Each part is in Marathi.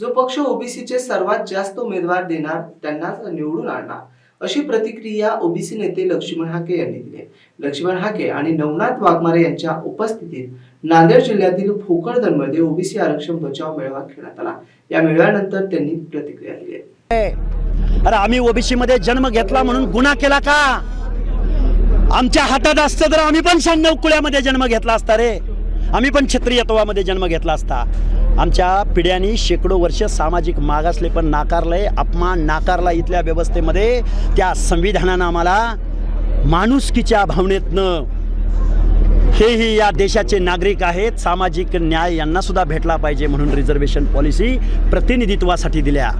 जो पक्ष ओबीसीचे सर्वात जास्त उमेदवार देणार त्यांनाच निवडून आणणार. अशी प्रतिक्रिया ओबीसी नेते लक्ष्मण हाके यांनी दिली. लक्ष्मण हाके आणि नवनाथ वाघमारे यांच्या उपस्थितीत नांदेड जिल्ह्यातील भोकरदनमध्ये ओबीसी आरक्षण बचाव मेळावा घेण्यात आला. या मेळाव्यानंतर त्यांनी प्रतिक्रिया दिली. अरे आम्ही ओबीसी मध्ये जन्म घेतला म्हणून गुन्हा केला का? आमच्या हातात असतं तर आम्ही पण शहाण्णव कुळ्यामध्ये जन्म घेतला असता रे. आम्ही पण क्षत्रियत्वामध्ये जन्म घेतला असता. आमच्या पिढ्यांनी शेकडो वर्ष सामाजिक मागासले पण नाकारलंय अपमान नाकारला इथल्या व्यवस्थेमध्ये. त्या संविधानानं आम्हाला माणुसकीच्या भावनेतनं हेही या देशाचे नागरिक आहेत. सामाजिक न्याय यांना सुद्धा भेटला पाहिजे म्हणून रिझर्वेशन पॉलिसी प्रतिनिधित्वासाठी दिल्या.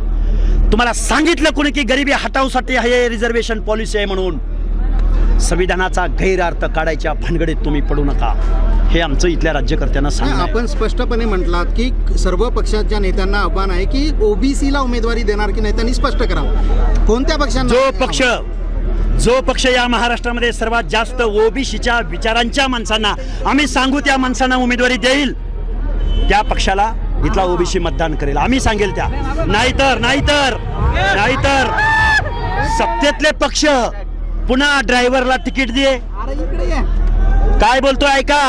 तुम्हाला सांगितलं कोणी की गरिबी हटावसाठी हे रिझर्वेशन पॉलिसी आहे म्हणून. संविधानाचा गैरअर्थ काढायच्या भानगडीत तुम्ही पडू नका. हे आमचं इथल्या राज्यकर्त्यांना आहे. आपण स्पष्टपणे म्हटलात की सर्व पक्षाच्या नेत्यांना आव्हान आहे की ओबीसीला उमेदवारी देणार की नाही त्यांनी स्पष्ट करावं. कोणत्या पक्षांना जो पक्ष जो पक्ष या महाराष्ट्रामध्ये सर्वात जास्त ओबीसीच्या विचारांच्या माणसांना आम्ही सांगू त्या माणसांना उमेदवारी देईल त्या पक्षाला इथला ओबीसी मतदान करेल. आम्ही सांगेल त्या. नाहीतर नाहीतर नाहीतर सत्तेतले पक्ष पुन्हा ड्रायव्हरला तिकीट दे. काय बोलतोय ऐका.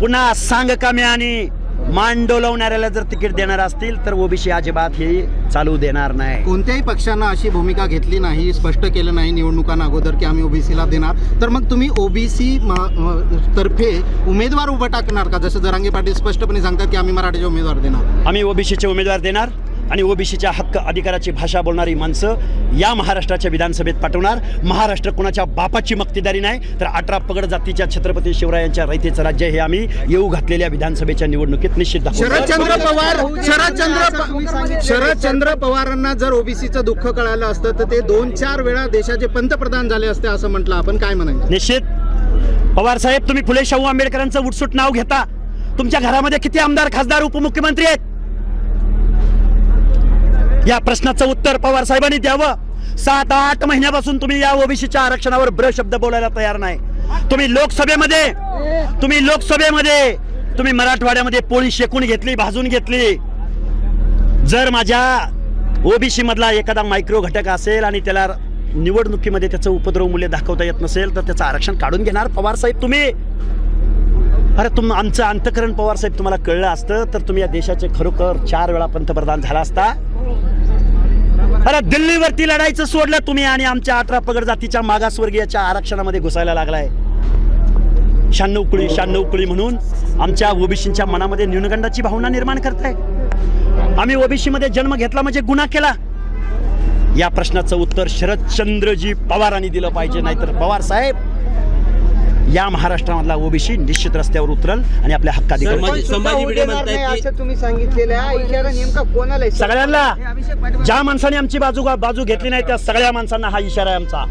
पुन्हा सांग कामे आणि मान डोलवणाऱ्याला जर तिकीट देणार असतील तर ओबीसी अजिबात हे चालू देणार नाही. कोणत्याही पक्षानं अशी भूमिका घेतली नाही स्पष्ट केलं नाही निवडणुकांना अगोदर की आम्ही ओबीसीला देणार. तर मग तुम्ही ओबीसी तर्फे उमेदवार उभं टाकणार का? जसं जरांगे पाटील स्पष्टपणे सांगतात की आम्ही मराठीचे उमेदवार देणार. आम्ही ओबीसीचे उमेदवार देणार. आणि ओबीसीच्या हक्क अधिकाराची भाषा बोलणारी माणसं या महाराष्ट्राच्या विधानसभेत पाठवणार. महाराष्ट्र कोणाच्या बापाची मक्तेदारी नाही तर अठरा पगड जातीच्या छत्रपती शिवरायांच्या रयतेचं राज्य हे आम्ही येऊ घातलेल्या विधानसभेच्या निवडणुकीत निश्चित शरदचंद्र पवार शरदचंद्र शरदचंद्र पवारांना जर ओबीसीचं दुःख कळालं असतं तर ते दोन चार वेळा देशाचे पंतप्रधान झाले असते असं म्हटलं. आपण काय म्हणायचं? निश्चित. पवार साहेब तुम्ही फुले शाहू आंबेडकरांचं उठसूट नाव घेता. तुमच्या घरामध्ये किती आमदार खासदार उपमुख्यमंत्री आहेत? या प्रश्नाचं उत्तर पवार साहेबांनी द्यावं. सात आठ महिन्यापासून तुम्ही या ओबीसीच्या आरक्षणावर ब्र शब्द बोलायला तयार नाही. तुम्ही लोकसभेमध्ये तुम्ही लोकसभेमध्ये तुम्ही मराठवाड्यामध्ये पोळी शेकून घेतली भाजून घेतली. जर माझ्या ओबीसी मधला एखादा मायक्रो घटक असेल आणि त्याला निवडणुकीमध्ये त्याचं उपद्रव मूल्य दाखवता येत नसेल तर त्याचं आरक्षण काढून घेणार पवार साहेब तुम्ही. अरे तुम आमचं अंतकरण पवार साहेब तुम्हाला कळलं असतं तर तुम्ही या देशाचे खरोखर चार वेळा पंतप्रधान झाला असता. अरे दिल्लीवरती लढायचं सोडलं तुम्ही आणि आमच्या अठरा पगड जातीच्या मागासवर्गीयाच्या आरक्षणामध्ये घुसायला लागलाय. शहाण्णव कुळी शहाण्णव कुळी म्हणून आमच्या ओबीसीच्या मनामध्ये न्यूनगंडाची भावना निर्माण करताय. आम्ही ओबीसीमध्ये जन्म घेतला म्हणजे गुन्हा केला. या प्रश्नाचं उत्तर शरदचंद्रजी पवारांनी दिलं पाहिजे नाहीतर पवार साहेब या महाराष्ट्रामधला ओबीसी निश्चित रस्त्यावर उतरल आणि आपल्या हक्काधिकार संभाजी- संभाजी भिडे म्हणतायत की असं तुम्ही सांगितलेलं आहे इशारा नेमका कोणाला आहे? सगळ्यांना ज्या माणसाने आमची बाजू बाजू घेतली नाही त्या सगळ्या माणसांना हा इशारा आहे आमचा